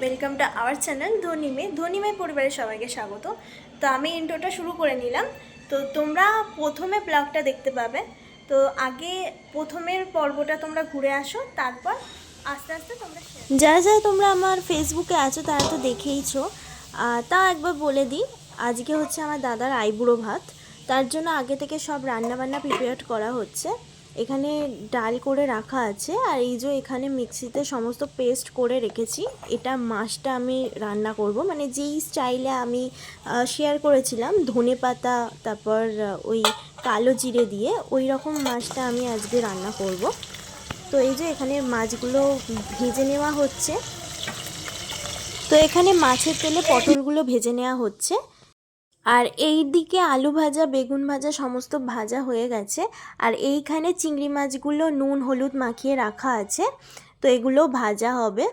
Welcome to our channel ধনিমে ধনিমে পরিবারের সবাইকে স্বাগত। তো আমি ইন্ট্রোটা শুরু করে নিলাম। তো তোমরা প্রথমে ব্লগটা দেখতে পাবে। তো আগে প্রথমের পর্বটা তোমরা ঘুরে আসো, তারপর আস্তে আস্তে তোমরা যারা যারা তোমরা আমার ফেসবুকে আছো, তারা তো দেখেইছো। তা একবার বলে দিই, আজকে হচ্ছে আমার দাদার আইবুড়ো ভাত। তার জন্য আগে থেকে সব রান্নাবান্না প্রিপেয়ার করা হচ্ছে। এখানে ডাল করে রাখা আছে আর এই যে এখানে মিক্সিতে সমস্ত পেস্ট করে রেখেছি। এটা মাছটা আমি রান্না করব। মানে যেই স্টাইলে আমি শেয়ার করেছিলাম, ধনে পাতা, তারপর ওই কালো জিরে দিয়ে, ওই রকম মাছটা আমি আজকে রান্না করব। তো এই যে এখানে মাছগুলো ভেজে নেওয়া হচ্ছে। তো এখানে মাছের তেলে পটলগুলো ভেজে নেওয়া হচ্ছে। আর এই দিকে আলু ভাজা, বেগুন ভাজা সমস্ত ভাজা হয়ে গেছে। আর এইখানে চিংড়ি মাছগুলো নুন, হলুদ মাখিয়ে রাখা আছে। তো এগুলো ভাজা হবে।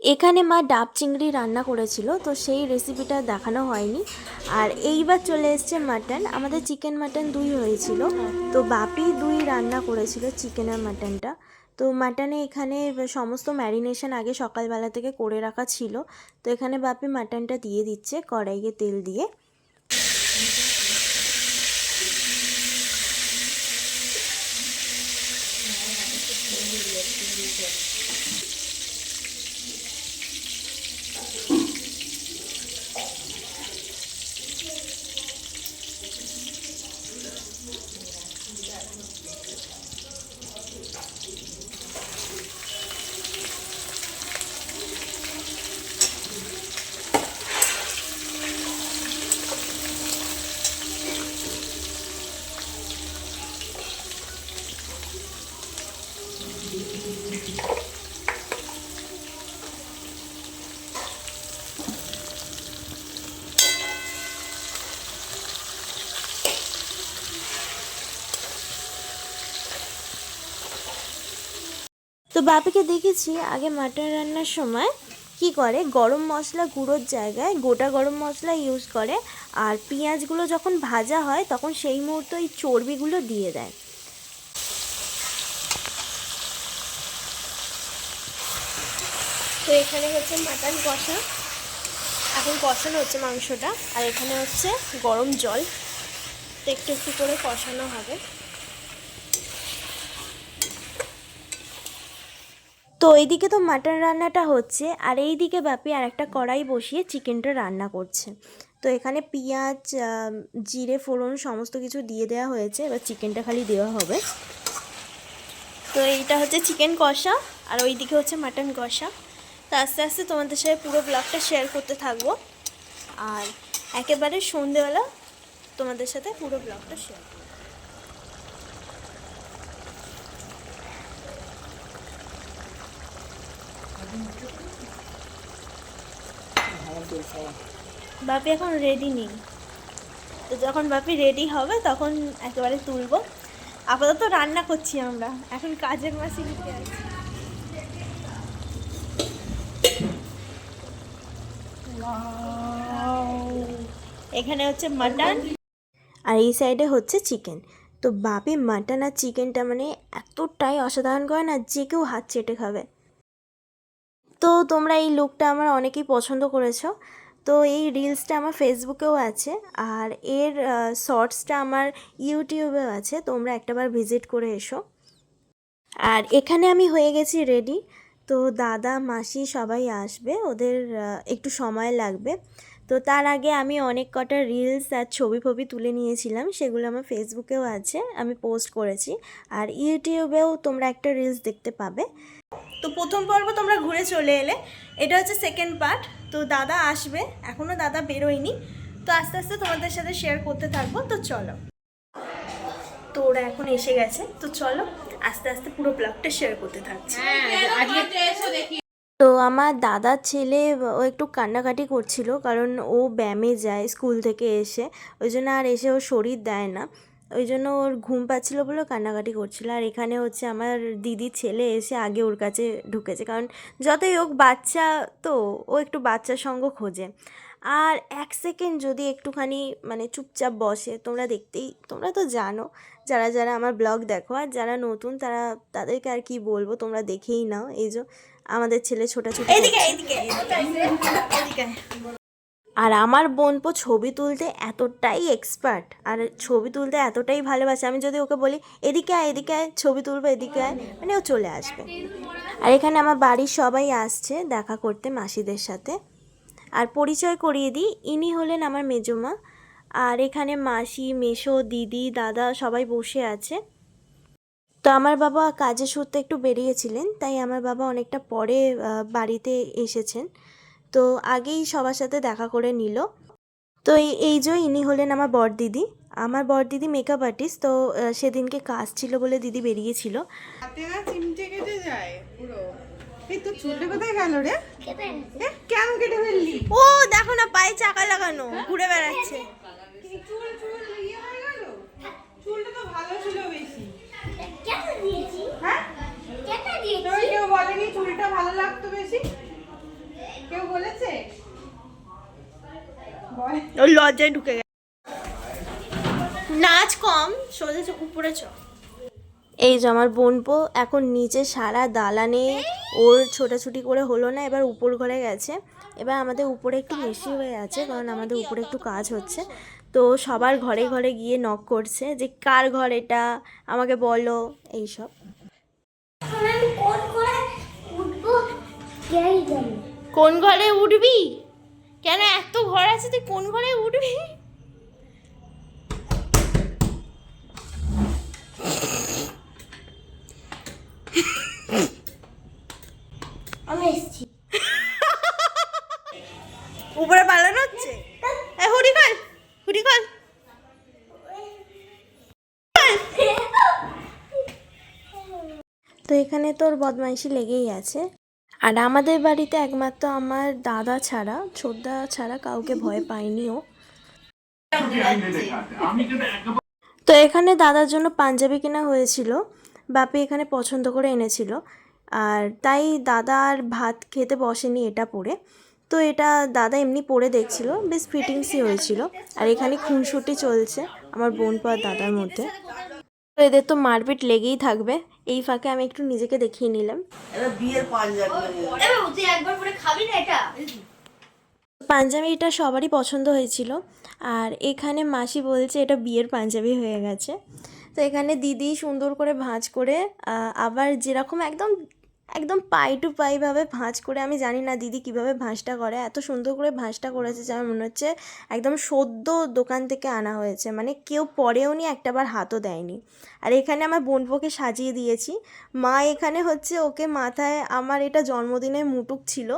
এখানে মা ডাব চিংড়ি রান্না করেছিল, তো সেই রেসিপিটা দেখানো হয়নি। আর এইবার চলে এসছে মাটন। আমাদের চিকেন মাটন দুই হয়েছিল। তো বাপি দুই রান্না করেছিল চিকেন আর মাটনটা তো মাটনে এখানে সমস্ত ম্যারিনেশন আগে সকালবেলা থেকে করে রাখা ছিল। তো এখানে বাপি মাটনটা দিয়ে দিচ্ছে কড়াইয়ে তেল দিয়ে। তো বাপিকে দেখেছি আগে মাটন রান্নার সময় কি করে? গরম মশলা গুঁড়োর জায়গায় গোটা গরম মশলা ইউজ করে আর পেঁয়াজগুলো যখন ভাজা হয় তখন সেই মুহূর্তে ওই চর্বিগুলো দিয়ে দেয়। তো এখানে হচ্ছে মাটন কষা। এখন কষানো হচ্ছে মাংসটা আর এখানে হচ্ছে গরম জল। একটু একটু করে কষানো হবে। তো এইদিকে তো মাটন রান্নাটা হচ্ছে, আর এইদিকে বাপি আর একটা কড়াই বসিয়ে চিকেনটা রান্না করছে। তো এখানে পেঁয়াজ জিরে, ফোড়ন সমস্ত কিছু দিয়ে দেওয়া হয়েছে, এবার চিকেনটা খালি দেওয়া হবে। তো এইটা হচ্ছে চিকেন কষা, আর ওইদিকে হচ্ছে মাটন কষা। তো আস্তে আস্তে তোমাদের সাথে পুরো ব্লগটা শেয়ার করতে থাকব। আর একেবারে সন্ধেবেলা তোমাদের সাথে পুরো ব্লগটা শেয়ার করব বাপি এখন রেডি নেই। তো যখন বাপি রেডি হবে, তখন একেবারে তুলবো। আপাতত রান্না করছি আমরা। এখন কাজের মাসি আছি। এখানে হচ্ছে মাটন আর এই সাইডে হচ্ছে চিকেন তো বাপি মাটন আর চিকেনটা মানে এতটাই অসাধারণ করে না, যে কেউ হাত চেটে খাবে। তো তোমরা এই লুকটা আমার অনেকেই পছন্দ করেছ। তো এই রিলসটা আমার ফেসবুকেও আছে আর এর শর্টসটা আমার ইউটিউবেও আছে। তোমরা একটাবার ভিজিট করে এসো। আর এখানে আমি হয়ে গেছি রেডি তো দাদা, মাসি সবাই আসবে। ওদের একটু সময় লাগবে। তো তার আগে আমি অনেক কটা রিলস আর ছবি ফবি তুলে নিয়েছিলাম। সেগুলো আমার ফেসবুকেও আছে। আমি পোস্ট করেছি। আর ইউটিউবেও তোমরা একটা রিলস দেখতে পাবে। তো প্রথম পর্ব তোমরা ঘুরে চলে এলে। এটা হচ্ছে সেকেন্ড পার্ট তো দাদা আসবে। এখনও দাদা বেরোয়নি। তো আস্তে আস্তে তোমাদের সাথে শেয়ার করতে থাকব। তো চলো। তো ওরা এখন এসে গেছে। তো চলো, আস্তে আস্তে পুরো ব্লগটা শেয়ার করতে থাকছি। তো আমার দাদার ছেলে, ও একটু কান্নাকাটি করছিল। কারণ ও ব্যায়ামে যায় স্কুল থেকে এসে। ওই জন্য আর এসে ও শরীর দেয় না। ওই জন্য ওর ঘুম পাচ্ছিলো বলে কান্নাকাটি করছিল। আর এখানে হচ্ছে আমার দিদির ছেলে এসে আগে ওর কাছে ঢুকেছে। কারণ যতই হোক বাচ্চা তো ও একটু বাচ্চার সঙ্গ খোঁজে। আর এক সেকেন্ড যদি একটুখানি মানে চুপচাপ বসে তোমরা দেখতেই তোমরা তো জানো যারা যারা আমার ব্লগ দেখো আর যারা নতুন তারা তাদেরকে আর কি বলব তোমরা দেখেই নাও। এই যে আমাদের ছেলে ছোটাছুটি করছে। আর আমার বোনপো ছবি তুলতে এতটাই এক্সপার্ট আর ছবি তুলতে এতটাই ভালোবাসে। আমি যদি ওকে বলি, এদিকে আয় এদিকে আয়, ছবি তুলবো, এদিকে আয় মানে ও চলে আসবে। আর এখানে আমার বাড়ির সবাই আসছে দেখা করতে মাসিদের সাথে। আর পরিচয় করিয়ে দিই, ইনি হলেন আমার মেজমা। আর এখানে মাসি মেশো দিদি, দাদা সবাই বসে আছে। তো আমার বাবা কাজের সূত্রে একটু বেরিয়েছিলেন, তাই আমার বাবা অনেকটা পরে বাড়িতে এসেছেন। তো আগেই সবার সাথে দেখা করে নিল। তো এই এই যে ইনি হলেন আমার বর দিদি আমার বর দিদি মেকআপ আর্টিস্ট তো সেদিনকে কাজ ছিল বলে দিদি বেরিয়েছিল। চিমটে কেটে যায় পুরো। এই তোর চুলটা কোথায় গেল রে? এ, কেন কেটে ফেললি? ও দেখো না পায়ে চাকা লাগানো ঘুরে বেড়াচ্ছে। কি চুল চুল গেল? চুলটা তো ভালো ছিল বেশি। কেটে দিয়েছি। কেটে দিয়েছি। তোর কেউ বলেনি চুলটা ভালো লাগতো বেশি? কেউ বলেছে? বল। ওর লজ্জায় ঢুকে গেছে। নাচ কম সোজা উপরে চ। এই যে আমার বোনপো এখন নিচে সারা দালানে ওর ছোটাছুটি করে হলো না এবার উপর ঘরে গেছে। এবার আমাদের উপরে একটু বেশি হয়ে আছে কারণ আমাদের উপরে একটু কাজ হচ্ছে। তো সবার ঘরে ঘরে গিয়ে নক করছে যে কার ঘর এটা? আমাকে বলো। এইসব। কোন ঘরে উঠবি? কেন এত ঘর আছে তুই কোন ঘরে উঠবি? আমি এসেছি। উপরে পালানো হচ্ছে? হুড়ি হুড়ি তো এখানে তোর বদমাইশি লেগেই আছে। আর আমাদের বাড়িতে একমাত্র আমার দাদা ছাড়া ছোটদা ছাড়া কাউকে ভয় পায়নি ও। তো এখানে দাদার জন্য পাঞ্জাবি কেনা হয়েছিল, বাপি এখানে পছন্দ করে এনেছিল। আর তাই দাদা আর ভাত খেতে বসেনি এটা পরে। তো এটা দাদা এমনি পরে দেখছিল, বেশ ফিটিংসই হয়েছিল। আর এখানে খুনসুটি চলছে আমার বোন পা দাদার মধ্যে। তো এদের তো মারপিট লেগেই থাকবে। এই ফাঁকে আমি একটু নিজেকে দেখিয়ে নিলাম। বিয়ের পাঞ্জাবি একবার পরে খাবি না এটা? পাঞ্জাবিটা সবারই পছন্দ হয়েছিল। আর এখানে মাসি বলছে এটা বিয়ের পাঞ্জাবি হয়ে গেছে। তো এখানে দিদি সুন্দর করে ভাঁজ করে আবার যেরকম একদম একদম পাই টু পাইভাবে ভাঁজ করে, আমি জানি না দিদি কীভাবে ভাঁজটা করে, এত সুন্দর করে ভাঁজটা করেছে যে আমার মনে হচ্ছে একদম সদ্য দোকান থেকে আনা হয়েছে মানে কেউ পরেও নি একটাবার হাতও দেয়নি। আর এখানে আমার বোনপোকে সাজিয়ে দিয়েছি। মা এখানে হচ্ছে ওকে মাথায়, আমার এটা জন্মদিনের মুটুক ছিল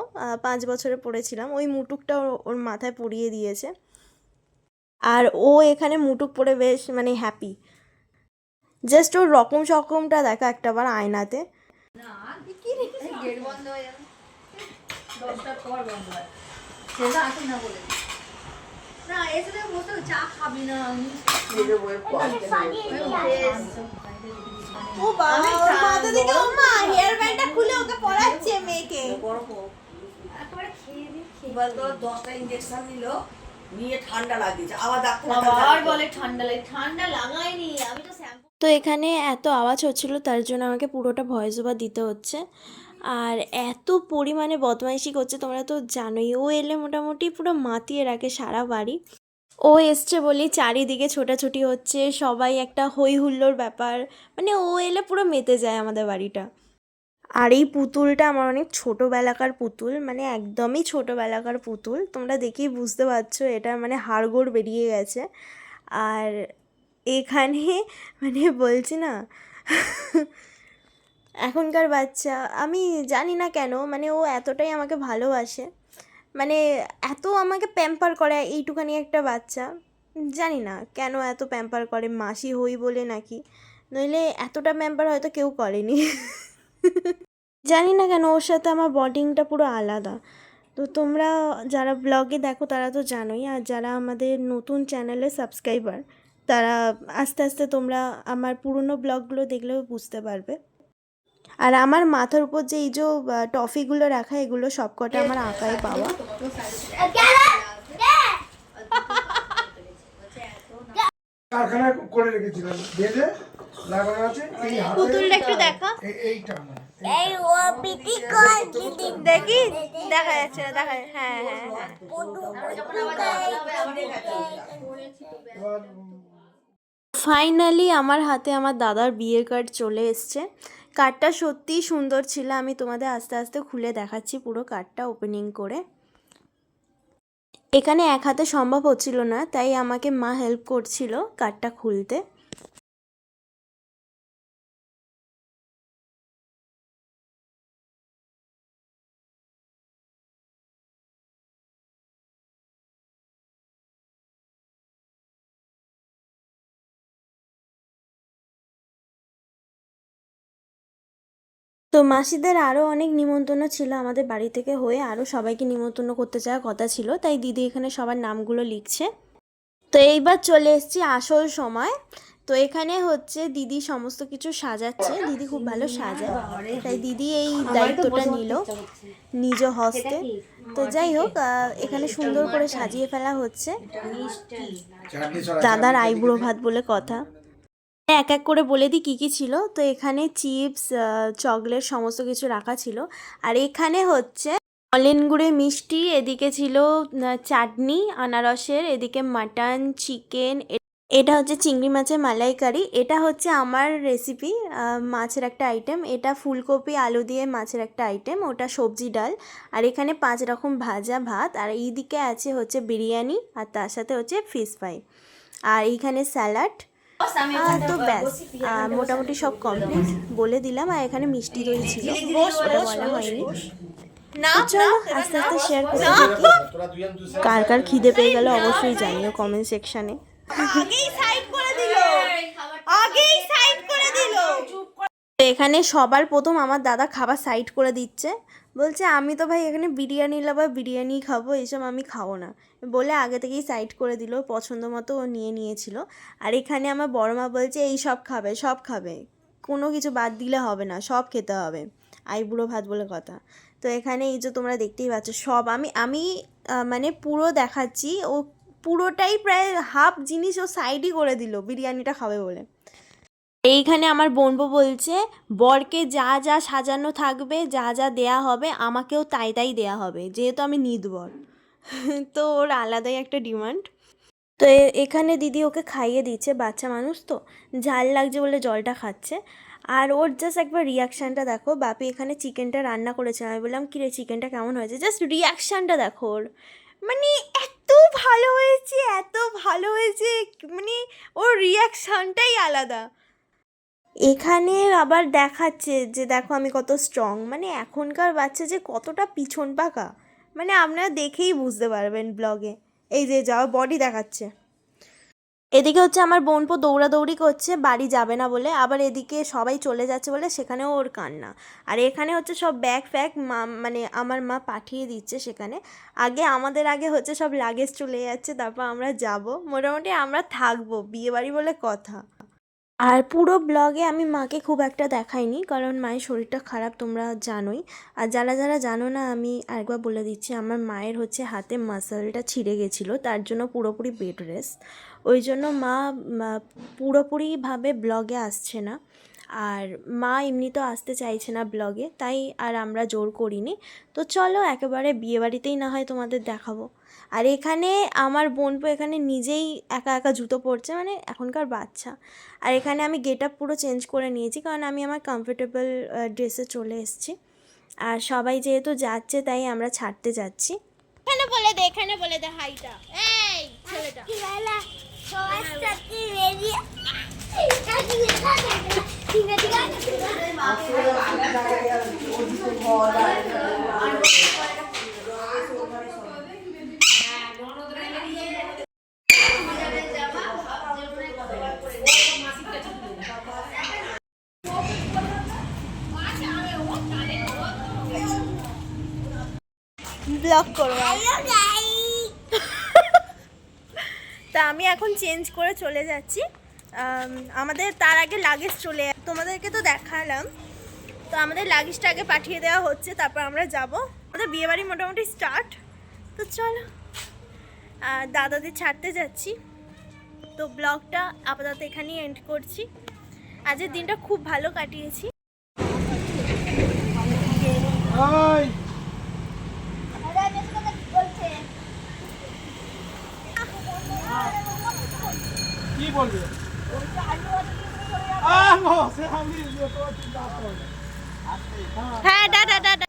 পাঁচ বছরে পড়েছিলাম, ওই মুটুকটা ওর- মাথায় পরিয়ে দিয়েছে। আর ও এখানে মুটুক পরে বেশ মানে হ্যাপি জাস্ট ওর রকম সকমটা দেখা একটাবার আয়নাতে। ও বাবা ওর মাথা থেকে ও মা হেয়ার ব্যান্ডটা খুলে ওকে পরাচ্ছে মেয়েকে। এবার তো দশটা ইঞ্জেকশন নিল নিয়ে ঠান্ডা লাগিয়েছে। আবার ডাক্তার আবার বলে ঠান্ডা লাগে ঠান্ডা লাগায়নি। আমি তো শ্যাম্পু তো এখানে এত আওয়াজ হচ্ছিল, তার জন্য আমাকে পুরোটা ভয়েস ওভার দিতে হচ্ছে। আর এত পরিমাণে বদমাইশি করছে, তোমরা তো জানোই, ও এলে মোটামুটি পুরো মাতিয়ে রাখে সারা বাড়ি। ও এসছে বলি চারিদিকে ছোটাছুটি হচ্ছে, সবাই একটা হই হুল্লোর ব্যাপার মানে ও এলে পুরো মেতে যায় আমাদের বাড়িটা। আর এই পুতুলটা আমার অনেক ছোটোবেলাকার পুতুল মানে একদমই ছোটোবেলাকার পুতুল, তোমরা দেখেই বুঝতে পারছ, এটা মানে হাড়গোড় বেরিয়ে গেছে। আর এখানে মানে বলছি না। এখনকার বাচ্চা, আমি জানি না কেন মানে ও এতটাই আমাকে ভালোবাসে। মানে এত আমাকে প্যাম্পার করে এইটুখানি একটা বাচ্চা। জানি না কেন এত প্যাম্পার করে, মাসি হই বলে নাকি। নইলে এতটা প্যাম্পার হয়তো কেউ করেনি। জানি না কেন ওর সাথে আমার বন্ডিংটা পুরো আলাদা। তো তোমরা যারা ব্লগে দেখো তারা তো জানোই, আর যারা আমাদের নতুন চ্যানেলে সাবস্ক্রাইবার তারা আস্তে আস্তে তোমরা আমার পুরনো ব্লগগুলো দেখলেও বুঝতে পারবে। আর আমার মাথার উপর যে এই যে টফিগুলো রাখা এগুলো সবকটা আমার আঁকায় পাওয়া। কারখানা করে রেখেছিলাম। বেঁধে লাগানো আছে এই পুতুলটা একটু দেখা। এই- এইটা এই ও পিটি কর দিদি। দেখি দেখা যাচ্ছে না দেখা হ্যাঁ হ্যাঁ হ্যাঁ। ফাইনালি আমার হাতে আমার দাদার বিয়ের কার্ড চলে এসছে। কার্ডটা সত্যিই সুন্দর ছিল। আমি তোমাদের আস্তে আস্তে খুলে দেখাচ্ছি পুরো কার্ডটা ওপেনিং করে। এখানে এক হাতে সম্ভব হচ্ছিল না, তাই আমাকে মা হেল্প করছিল কার্ডটা খুলতে। তো মাসিদের আরও অনেক নিমন্ত্রণ ছিল আমাদের বাড়ি থেকে হয়ে। আরও সবাইকে নিমন্ত্রণ করতে যাওয়ার কথা ছিল। তাই দিদি এখানে সবার নামগুলো লিখছে। তো এইবার চলে এসেছি আসল সময়। তো এখানে হচ্ছে দিদি সমস্ত কিছু সাজাচ্ছে। দিদি খুব ভালো সাজায়। তাই দিদি এই দায়িত্বটা নিল নিজ হস্তে। তো যাই হোক আহ, এখানে সুন্দর করে সাজিয়ে ফেলা হচ্ছে। দাদার আইবুড়ো ভাত বলে কথা। এক এক করে বলে দিই কী কী ছিল। তো এখানে চিপস চকলেট সমস্ত কিছু রাখা ছিল। আর এখানে হচ্ছে অলেন গুঁড়ে মিষ্টি, এদিকে ছিল চাটনি, আনারসের, এদিকে মাটন, চিকেন এটা হচ্ছে চিংড়ি মাছের মালাইকারি। এটা হচ্ছে আমার রেসিপি মাছের একটা আইটেম এটা ফুলকপি, আলু দিয়ে মাছের একটা আইটেম ওটা সবজি ডাল। আর এখানে পাঁচ রকম ভাজা ভাত। আর এইদিকে আছে হচ্ছে বিরিয়ানি, আর তার সাথে হচ্ছে ফিশ ফ্রাই আর এইখানে স্যালাড তো ব্যাস মোটামুটি সব কমপ্লিট বলে দিলাম আর এখানে মিষ্টি দই ছিল। ওটা বলা হয়নি। না চলো আস্তে আস্তে শেয়ার করতে থাকি কার কার খিদে পেয়ে গেল অবশ্যই জানিও কমেন্ট সেকশনে আগেই সাইড করে দিল। আগেই সাইড করে দিল। এখানে সবার প্রথম আমার দাদা খাবার সাইড করে দিচ্ছে। বলছে, আমি তো ভাই এখানে বিরিয়ানি লাবা বিরিয়ানি খাব এইসব আমি খাব না। বলে আগে থেকেই সাইড করে দিল, পছন্দ মতো ও নিয়ে নিয়েছিল। আর এখানে আমার বড় মা বলছে, এই সব খাবে সব খাবে। কোনো কিছু বাদ দিলে হবে না, সব খেতে হবে। আইবুড়ো ভাত বলে কথা। তো এখানে এই যে তোমরা দেখতেই পাচ্ছ, সব আমি আমি মানে পুরো দেখাচ্ছি। ও পুরোটাই প্রায় হাফ জিনিস ও সাইডই করে দিল, বিরিয়ানিটা খাবে বলে। এইখানে আমার বোনবো বলছে, বরকে যা যা সাজানো থাকবে, যা যা দেয়া হবে, আমাকেও তাই তাই দেয়া হবে, যেহেতু আমি নিদ বর। তো ওর আলাদাই একটা ডিমান্ড। তো এখানে দিদি ওকে খাইয়ে দিচ্ছে, বাচ্চা মানুষ তো, ঝাল লাগছে বলে জলটা খাচ্ছে। আর ওর জাস্ট একবার রিয়াকশানটা দেখো, বাপি এখানে চিকেনটা রান্না করেছে, আমি বললাম, কিরে চিকেনটা কেমন হয়েছে? জাস্ট রিয়াকশানটা দেখো ওর। মানে এত ভালো হয়েছে, এত ভালো হয়েছে মানে ওর রিয়াকশানটাই আলাদা। এখানে আবার দেখাচ্ছে যে, দেখো আমি কত স্ট্রং মানে এখনকার বাচ্চা যে কতটা পিছন পাকা। মানে আপনারা দেখেই বুঝতে পারবেন ব্লগে এই যে, যাও বডি দেখাচ্ছে। এদিকে হচ্ছে আমার বোনপো দৌড়াদৌড়ি করছে, বাড়ি যাবে না বলে। আবার এদিকে সবাই চলে যাচ্ছে বলে, সেখানেও ওর কান্না। আর এখানে হচ্ছে সব ব্যাগ ফ্যাগ মা মানে আমার মা পাঠিয়ে দিচ্ছে সেখানে। আগে আমাদের আগে হচ্ছে সব লাগেজ চলে যাচ্ছে, তারপর আমরা যাব। মোটামুটি আমরা থাকব, বিয়েবাড়ি বলে কথা। আর পুরো ব্লগে আমি মাকে খুব একটা দেখাইনি, কারণ মায়ের শরীরটা খারাপ তোমরা জানোই। আর যারা যারা জানো না, আমি আরেকবার বলে দিচ্ছি, আমার মায়ের হচ্ছে হাতে মাসলটা ছিঁড়ে গেছিল, তার জন্য পুরোপুরি বেড রেস্ট ওই জন্য মা পুরোপুরিভাবে ব্লগে আসছে না। আর মা এমনিতেও আসতে চাইছে না ব্লগে, তাই আর আমরা জোর করিনি। তো চলো, একেবারে বিয়েবাড়িতেই না হয় তোমাদের দেখাবো। আর এখানে আমার বোনপো এখানে নিজেই একা একা জুতো পরছে মানে এখনকার বাচ্চা। আর এখানে আমি গেট আপ পুরো চেঞ্জ করে নিয়েছি কারণ আমি আমার কমফোর্টেবল ড্রেসে চলে এসেছি। আর সবাই যেহেতু যাচ্ছে তাই আমরা ছাড়তে যাচ্ছি। এখানে বলে দে এখানে বলে দে হাইটা। এই ছেলেটা। রেডি ঠিক আছে। ব্লগ করব। তা আমি এখন চেঞ্জ করে চলে যাচ্ছি। আমাদের তার আগে লাগেজ চলে তোমাদেরকে তো দেখালাম। তো আমাদের লাগেজটা আগে পাঠিয়ে দেওয়া হচ্ছে তারপর আমরা যাব। আমাদের বিয়েবাড়ি মোটামুটি স্টার্ট তো চলো। আর দাদাদের ছাড়তে যাচ্ছি। তো ব্লগটা আপাতত এখানেই এন্ড করছি। আজের দিনটা খুব ভালো কাটিয়েছি ওই দাদা আমি কথা বলছে কি বলবে? আহ সে আমি তো চিন্তা করো না হ্যাঁ দাদা টাটা